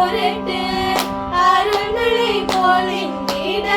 போரிட்டு அருள்களை போலின் விட